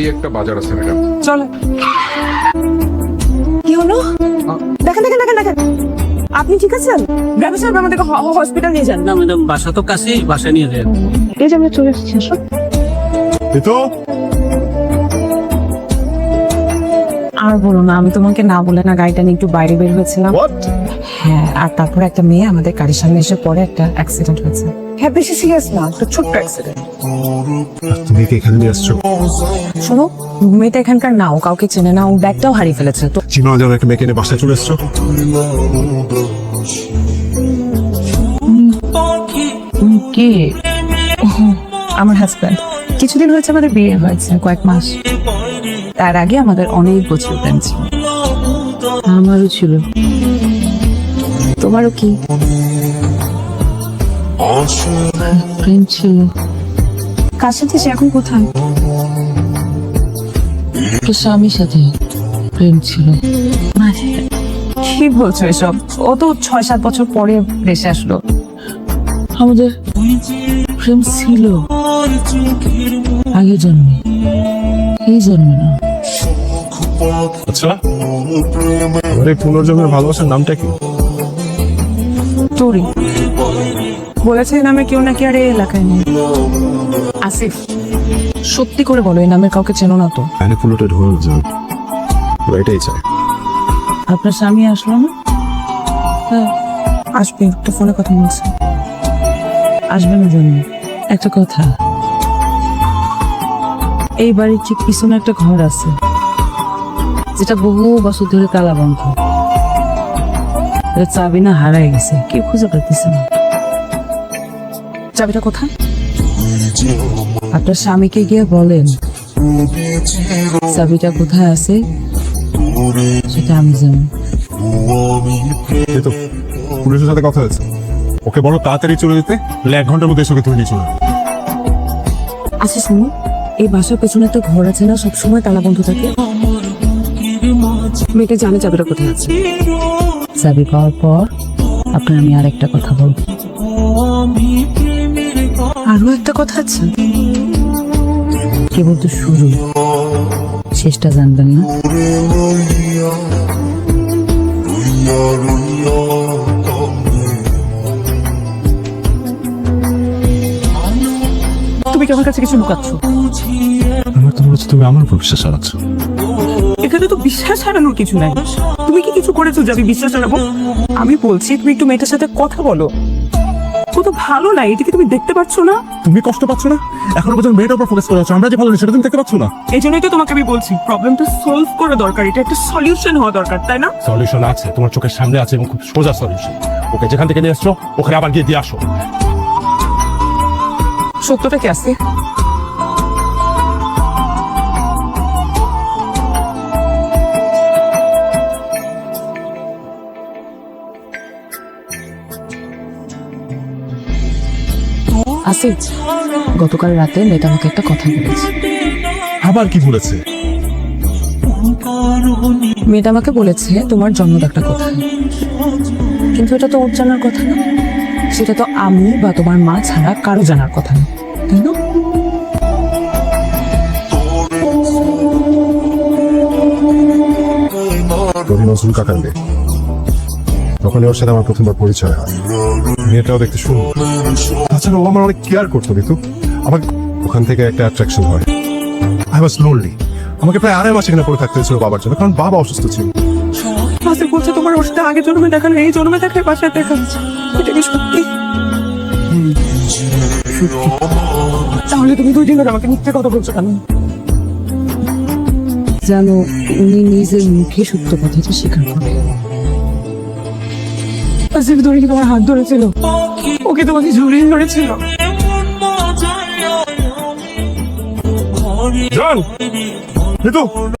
এই একটা বাজার আছে ম্যাডাম। চলে। কি হলো? দেখেন দেখেন দেখেন দেখেন। আপনি ঠিক আছেন? ড্রাইভার সাহেব আমাদেরকে হসপিটাল নিয়ে যান। না ম্যাডাম বাসা তো কাছেই বাসা নিয়ে যান এই যে আমরা চলে এসেছি আসো। তো আর বলো না আমি তোমাকে না বলে না গাড়িটা নিয়ে একটু বাইরে বের হয়েছিলাম। হ্যাঁ আর তারপর একটা মেয়ে আমাদের গাড়ির সামনে এসে পরে একটা অ্যাক্সিডেন্ট হয়েছে। হ্যাঁ বেশি সিরিয়াস না একটা ছোট্ট অ্যাক্সিডেন্ট তুমি কি এখানে নিয়ে আসছো? শোনো মেয়েটা এখানকার না ও কাউকে চেনে না ও ব্যাগটাও হারিয়ে ফেলেছে তো চিনো যেন একটা মেয়েকে নিয়ে বাসায় চলে এসছো? কে? আমার হাজব্যান্ড কিছুদিন হয়েছে আমাদের বিয়ে হয়েছে কয়েক মাস। তার আগে আমাদের অনেক বছর প্রেম ছিল। আমারও ছিল। তোমারও কি? প্রেম ছিল কার সাথে সে এখন কোথায়? তো স্বামীর সাথে প্রেম ছিল। কি বলছো এসব? ও তো ছয় সাত বছর পরে দেশে আসলো। আমাদের প্রেম ছিল আগের জন্মে। এই জন্মে না। আচ্ছা পুনর্জন্মের ভালোবাসার নামটা কি? তোরি বলেছে এই নামে কেউ নাকি আর এই এলাকায় নেই। আসিফ সত্যি করে বলো এই নামের কাউকে চেনো না তো। ম্যানিপুলেটেড হয়ে যান ওরা এটাই চায় আপনার স্বামী আসলো না? হ্যাঁ আসবে একটু ফোনে কথা বলছে। আসবে না জন্য। একটা কথা। এই বাড়ির ঠিক পিছনে একটা ঘর আছে যেটা বহু বছর ধরে তালা বন্ধ এটা চাবি না হারাই গেছে কেউ খুঁজে পাইতেছে না। চাবিটা কোথায়? আপনার স্বামীকে গিয়ে বলেন চাবিটা কোথায় আছে? সেটা আমি জানি। তো পুলিশের সাথে কথা হয়েছে। ওকে বড় তাড়াতাড়ি চলে যেতে এক ঘণ্টার মধ্যে এসে তুলে নিয়ে চলে আচ্ছা শুনো এই বাসার পেছনে একটা ঘর আছে না সবসময় তালা বন্ধ থাকে। মেয়েটা জানে চাবিটা কোথায় আছে। চাবি পাওয়ার পর আপনার আমি আর একটা কথা বলব। আরও একটা কথা আছে? কেবল তো শুরু। শেষটা জানবেন না। তুমি কি আমার কাছে কিছু লুকাচ্ছ? আমার তো মনে হচ্ছে তুমি আমার উপর বিশ্বাস হারাচ্ছ। এখানে তো বিশ্বাস হারানোর কিছু নাই। তুমি কি কিছু করেছ যাবি বিশ্বাস হারাবো? আমি বলছি তুমি একটু মেয়েটার সাথে কথা বলো। ও তো ভালো না এটা কি তুমি দেখতে পাচ্ছ না? তুমি কষ্ট পাচ্ছ না? এখনও পর্যন্ত মেয়েটার উপর ফোকাস করে আমরা যে ভালো সেটা তুমি দেখতে পাচ্ছ না? এই জন্যই তো তোমাকে আমি বলছি প্রবলেমটা সলভ করা দরকার এটা একটা সলিউশন হওয়া দরকার তাই না? সলিউশন আছে তোমার চোখের সামনে আছে এবং খুব সোজা সলিউশন ওকে যেখান থেকে নিয়ে আসছো ওখানে আবার গিয়ে দিয়ে আসো। সত্যটা কি আছে আসিফ গতকাল রাতে মেয়েটা আমাকে একটা কথা বলেছে। আবার কি বলেছে? মেয়েটা আমাকে বলেছে তোমার জন্মদাগটা কথা। কিন্তু এটা তো ওর জানার কথা না। সেটা তো আমি বা তোমার মা ছাড়া কারও জানার কথা না তাই না? নজরুল কাকার মেয়ে। তখন ওর সাথে আমার প্রথমবার পরিচয় হয়। মেয়েটাও দেখতে শুনুন তাছাড়া ও আমার অনেক কেয়ার করতো ঋতু আমাকে ওখান থেকে একটা অ্যাট্রাকশন হয়। আই ওয়াজ লোনলি আমাকে প্রায় আড়াই মাস এখানে পড়ে থাকতে হয়েছিল বাবার জন্য কারণ বাবা অসুস্থ ছিল। আসিফ বলছে তোমার ওর সাথে আগে জন্মে দেখা এই জন্মে দেখার বাসায় দেখা এটা কি সত্যি? তাহলে তুমি দুই দিন ধরে আমাকে মিথ্যে কথা বলছো কেন? জানো উনি নিজের মুখে সত্য কথাটা স্বীকার করে আসিফ ধরে কি তোমার হাত ধরেছিল? ওকে তোমাকে জড়িয়ে ধরেছিল? জান ঋতু